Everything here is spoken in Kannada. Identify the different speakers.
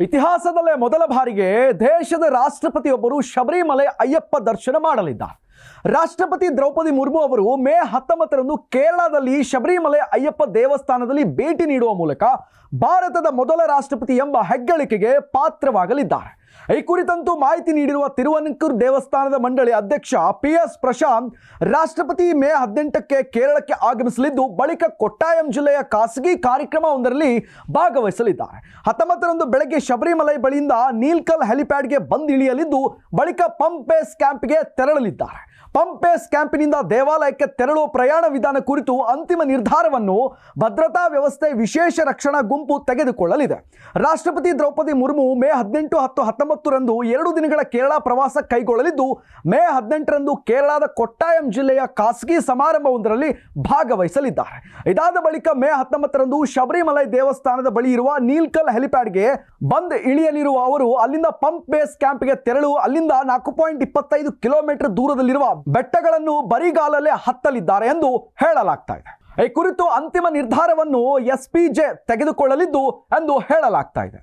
Speaker 1: ಇತಿಹಾಸದಲ್ಲೇ ಮೊದಲ ಬಾರಿಗೆ ದೇಶದ ರಾಷ್ಟ್ರಪತಿಯೊಬ್ಬರು ಶಬರಿಮಲೆ ಅಯ್ಯಪ್ಪ ದರ್ಶನ ಮಾಡಲಿದ್ದಾರೆ. ರಾಷ್ಟ್ರಪತಿ ದ್ರೌಪದಿ ಮುರ್ಮು ಅವರು ಮೇ ಹತ್ತೊಂಬತ್ತರಂದು ಕೇರಳದಲ್ಲಿ ಶಬರಿಮಲೆ ಅಯ್ಯಪ್ಪ ದೇವಸ್ಥಾನದಲ್ಲಿ ಭೇಟಿ ನೀಡುವ ಮೂಲಕ ಭಾರತದ ಮೊದಲ ರಾಷ್ಟ್ರಪತಿ ಎಂಬ ಹೆಗ್ಗಳಿಕೆಗೆ ಪಾತ್ರವಾಗಲಿದ್ದಾರೆ. ಈ ಕುರಿತಂತೂ ಮಾಹಿತಿ ನೀಡಿರುವ ತಿರುವನಂಕೂರು ದೇವಸ್ಥಾನದ ಮಂಡಳಿ ಅಧ್ಯಕ್ಷ ಪಿ ಎಸ್ ಪ್ರಶಾಂತ್, ರಾಷ್ಟ್ರಪತಿ ಮೇ ಹದಿನೆಂಟಕ್ಕೆ ಕೇರಳಕ್ಕೆ ಆಗಮಿಸಲಿದ್ದು, ಬಳಿಕ ಕೊಟ್ಟಾಯಂ ಜಿಲ್ಲೆಯ ಖಾಸಗಿ ಕಾರ್ಯಕ್ರಮವೊಂದರಲ್ಲಿ ಭಾಗವಹಿಸಲಿದ್ದಾರೆ. ಹತ್ತೊಂಬತ್ತರಂದು ಬೆಳಗ್ಗೆ ಶಬರಿಮಲೈ ಬಳಿಯಿಂದ ನೀಲ್ಕಲ್ ಹೆಲಿಪ್ಯಾಡ್ಗೆ ಬಂದಿಳಿಯಲಿದ್ದು, ಬಳಿಕ ಪಂಪೇಸ್ ಕ್ಯಾಂಪ್ಗೆ ತೆರಳಲಿದ್ದಾರೆ. ಪಂಪೇಸ್ ಕ್ಯಾಂಪಿನಿಂದ ದೇವಾಲಯಕ್ಕೆ ತೆರಳುವ ಪ್ರಯಾಣ ವಿಧಾನ ಕುರಿತು ಅಂತಿಮ ನಿರ್ಧಾರವನ್ನು ಭದ್ರತಾ ವ್ಯವಸ್ಥೆ ವಿಶೇಷ ರಕ್ಷಣಾ ಗುಂಪು ತೆಗೆದುಕೊಳ್ಳಲಿದೆ. ರಾಷ್ಟ್ರಪತಿ ದ್ರೌಪದಿ ಮುರ್ಮು ಮೇ ಹದಿನೆಂಟು ಹತ್ತು ಹತ್ತೊಂಬತ್ತರಂದು ಎರಡು ದಿನಗಳ ಕೇರಳ ಪ್ರವಾಸ ಕೈಗೊಳ್ಳಲಿದ್ದು, ಮೇ ಹದಿನೆಂಟರಂದು ಕೇರಳದ ಕೊಟ್ಟಾಯಂ ಜಿಲ್ಲೆಯ ಖಾಸಗಿ ಸಮಾರಂಭವೊಂದರಲ್ಲಿ ಭಾಗವಹಿಸಲಿದ್ದಾರೆ. ಇದಾದ ಬಳಿಕ ಮೇ ಹತ್ತೊಂಬತ್ತರಂದು ಶಬರಿಮಲೈ ದೇವಸ್ಥಾನದ ಬಳಿ ಇರುವ ನೀಲ್ಕಲ್ ಹೆಲಿಪ್ಯಾಡ್ಗೆ ಬಂದ್ ಇಳಿಯಲಿರುವ ಅವರು, ಅಲ್ಲಿಂದ ಪಂಪ್ ಬೇಸ್ ಕ್ಯಾಂಪ್ಗೆ ತೆರಳು. ಅಲ್ಲಿಂದ ನಾಲ್ಕು ಪಾಯಿಂಟ್ ಇಪ್ಪತ್ತೈದು ಕಿಲೋಮೀಟರ್ ದೂರದಲ್ಲಿರುವ ಬೆಟ್ಟಗಳನ್ನು ಬರಿಗಾಲಲ್ಲೇ ಹತ್ತಲಿದ್ದಾರೆ ಎಂದು ಹೇಳಲಾಗ್ತಾ ಇದೆ. ಈ ಕುರಿತು ಅಂತಿಮ ನಿರ್ಧಾರವನ್ನು ಎಸ್ ಪಿ ಜೆ ತೆಗೆದುಕೊಳ್ಳಲಿದ್ದು ಎಂದು ಹೇಳಲಾಗ್ತಾ ಇದೆ.